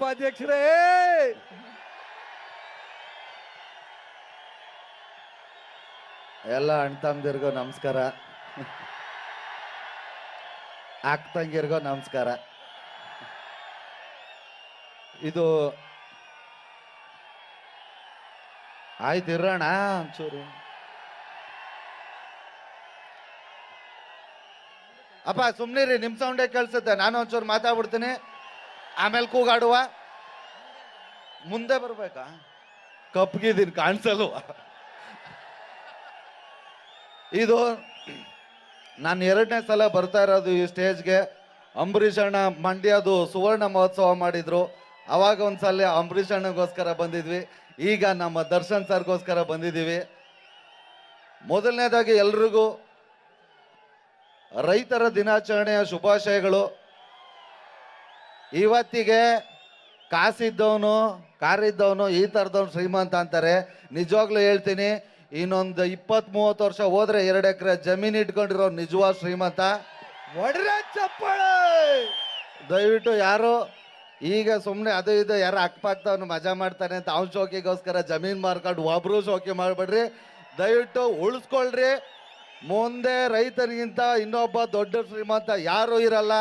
ಉಪಾಧ್ಯಕ್ಷರೇ! ಎಲ್ಲ ಅಣ್ತಂದಿರ್ಗೂ ನಮಸ್ಕಾರ. ಅಕ್ಕಂಗಿರ್ಗೂ ನಮಸ್ಕಾರ. ಇದು ಆಯ್ತು ಇರೋಣ ಒಂಚೂರು. ಅಪ್ಪ, ಸುಮ್ನಿರಿ, ನಿಮ್ ಸೌಂಡೇ ಕೇಳಿಸುತ್ತೆ. ನಾನು ಒಂಚೂರು ಮಾತಾಡ್ಬಿಡ್ತೀನಿ. ಆಮೇಲೆ ಕೂಗಾಡುವ? ಮುಂದೆ ಬರ್ಬೇಕಾ? ಕಪ್ಗಿದ್ದೀನಿ ಕಾಣಿಸಲು ಇದು ನಾನು ಎರಡನೇ ಸಲ ಬರ್ತಾ ಇರೋದು ಈ ಸ್ಟೇಜ್ಗೆ. ಅಂಬರೀಷ್ ಅಣ್ಣ ಮಂಡ್ಯದು ಸುವರ್ಣ ಮಹೋತ್ಸವ ಮಾಡಿದ್ರು. ಅವಾಗ ಒಂದ್ಸಲ ಅಂಬರೀಷ್ ಅಣ್ಣಗೋಸ್ಕರ ಬಂದಿದ್ವಿ. ಈಗ ನಮ್ಮ ದರ್ಶನ್ ಸರ್ಗೋಸ್ಕರ ಬಂದಿದ್ದೀವಿ. ಮೊದಲನೇದಾಗಿ ಎಲ್ರಿಗೂ ರೈತರ ದಿನಾಚರಣೆಯ ಶುಭಾಶಯಗಳು. ಇವತ್ತಿಗೆ ಕಾಸಿದ್ದವನು ಕಾರಿದ್ದವನು ಈ ಥರದವನು ಶ್ರೀಮಂತ ಅಂತಾರೆ. ನಿಜವಾಗ್ಲೂ ಹೇಳ್ತೀನಿ ಇನ್ನೊಂದು ಇಪ್ಪತ್ತ್ ಮೂವತ್ತು ವರ್ಷ ಹೋದ್ರೆ ಎರಡು ಎಕರೆ ಜಮೀನು ಇಟ್ಕೊಂಡಿರೋ ನಿಜವಾದ ಶ್ರೀಮಂತ? ಒಡ್ರೆ ಚಪ್ಪಳ! ದಯವಿಟ್ಟು ಯಾರು ಈಗ ಸುಮ್ಮನೆ ಅದು ಇದು ಯಾರು ಅಕ್ಕಪಕ್ಕದವನು ಮಜಾ ಮಾಡ್ತಾನೆ ಅಂತ ಅವ್ನ ಶೋಕಿಗೋಸ್ಕರ ಜಮೀನ್ ಮಾರ್ಕೊಂಡು ಒಬ್ರು ಶೋಕಿ ಮಾಡಬೇಡ್ರಿ. ದಯವಿಟ್ಟು ಉಳಿಸ್ಕೊಳ್ರಿ. ಮುಂದೆ ರೈತನಿಗಿಂತ ಇನ್ನೊಬ್ಬ ದೊಡ್ಡ ಶ್ರೀಮಂತ ಯಾರು ಇರಲ್ಲ.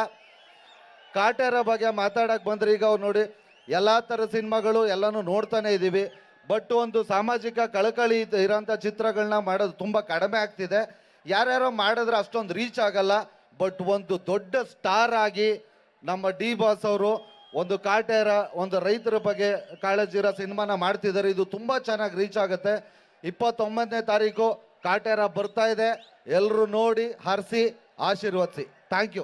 ಕಾಟೇರ ಬಗ್ಗೆ ಮಾತಾಡಕ್ ಬಂದ್ರೆ ಈಗ ಅವ್ರು ನೋಡಿ ಎಲ್ಲಾ ತರ ಸಿನಿಮಾಗಳು ಎಲ್ಲಾನು ನೋಡ್ತಾನೆ ಇದೀವಿ. ಬಟ್ ಒಂದು ಸಾಮಾಜಿಕ ಕಳಕಳಿ ಇರೋಂಥ ಚಿತ್ರಗಳನ್ನ ಮಾಡೋದು ತುಂಬಾ ಕಡಿಮೆ ಆಗ್ತಿದೆ. ಯಾರ್ಯಾರೋ ಮಾಡಿದ್ರೆ ಅಷ್ಟೊಂದು ರೀಚ್ ಆಗಲ್ಲ. ಬಟ್ ಒಂದು ದೊಡ್ಡ ಸ್ಟಾರ್ ಆಗಿ ನಮ್ಮ ಡಿ ಬಾಸ್ ಅವರು ಒಂದು ಕಾಟೇರ, ಒಂದು ರೈತರ ಬಗ್ಗೆ ಕಾಳಜಿ ಇರೋ ಸಿನಿಮಾನ ಮಾಡ್ತಿದ್ದಾರೆ. ಇದು ತುಂಬಾ ಚೆನ್ನಾಗಿ ರೀಚ್ ಆಗುತ್ತೆ. ಇಪ್ಪತ್ತೊಂಬತ್ತನೇ ತಾರೀಕು ಕಾಟೇರ ಬರ್ತಾ ಇದೆ. ಎಲ್ಲರೂ ನೋಡಿ, ಹರಿಸಿ, ಆಶೀರ್ವದಿಸಿ. Thank you